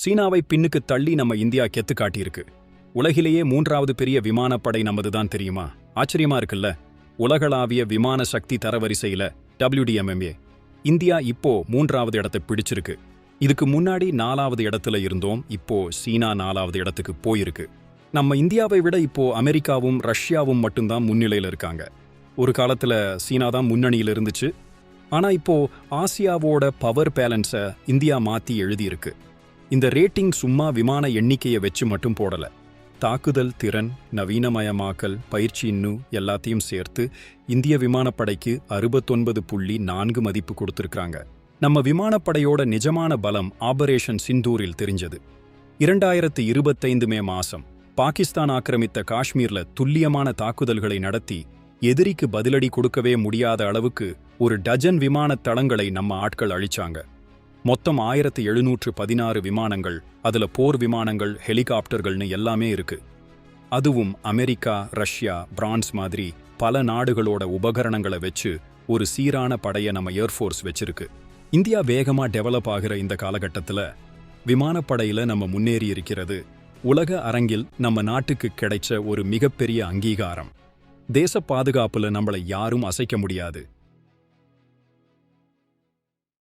சீனாவை பின்னுக்கு தள்ளி நம்ம இந்தியா கெத்து காட்டியிருக்கு. உலகிலேயே மூன்றாவது பெரிய விமானப்படை நமதுதான் தெரியுமா? ஆச்சரியமா இருக்குல்ல? உலகளாவிய விமான சக்தி தரவரிசையில டபிள்யூடிஎம்எம்ஏ இந்தியா இப்போ மூன்றாவது இடத்தை பிடிச்சிருக்கு. இதுக்கு முன்னாடி நாலாவது இடத்துல இருந்தோம் இப்போ சீனா நாலாவது இடத்துக்கு போயிருக்கு. நம்ம இந்தியாவை விட இப்போ அமெரிக்காவும் ரஷ்யாவும் மட்டும்தான் முன்னிலையில் இருக்காங்க. ஒரு காலத்துல சீனா தான் முன்னணியில் இருந்துச்சு. ஆனா இப்போ ஆசியாவோட பவர் பேலன்ஸை இந்தியா மாத்தி எழுதியிருக்கு. இந்த ரேட்டிங் சும்மா விமான எண்ணிக்கையை வச்சு மட்டும் போடல. தாக்குதல் திறன் நவீனமயமாக்கல் பயிற்சி இன்னும் எல்லாத்தையும் சேர்த்து இந்திய விமானப்படைக்கு அறுபத்தொன்பது புள்ளி நான்கு மதிப்பு கொடுத்திருக்காங்க நம்ம விமானப்படையோட நிஜமான பலம் ஆபரேஷன் சிந்தூரில் தெரிஞ்சது. இரண்டாயிரத்து இருபத்தைந்து மே மாசம் பாகிஸ்தான் ஆக்கிரமித்த காஷ்மீர்ல துல்லியமான தாக்குதல்களை நடத்தி எதிரிக்கு பதிலடி கொடுக்கவே முடியாத அளவுக்கு ஒரு டஜன் விமான தளங்களை நம்ம ஆட்கள் அழிச்சாங்க. மொத்தம் ஆயிரத்து எழுநூற்று பதினாறு விமானங்கள் அதுல போர் விமானங்கள் ஹெலிகாப்டர்கள்னு எல்லாமே இருக்கு. அதுவும் அமெரிக்கா ரஷ்யா பிரான்ஸ் மாதிரி பல நாடுகளோட உபகரணங்களை வச்சு ஒரு சீரான படைய நம்ம ஏர்ஃபோர்ஸ் வச்சிருக்கு. இந்தியா வேகமா டெவலப் ஆகிற இந்த காலகட்டத்துல விமானப்படையில நம்ம முன்னேறி இருக்கிறது. உலக அரங்கில் நம்ம நாட்டுக்கு கிடைச்ச ஒரு மிகப்பெரிய அங்கீகாரம். தேச பாதுகாப்புல நம்மளை யாரும் அசைக்க முடியாது.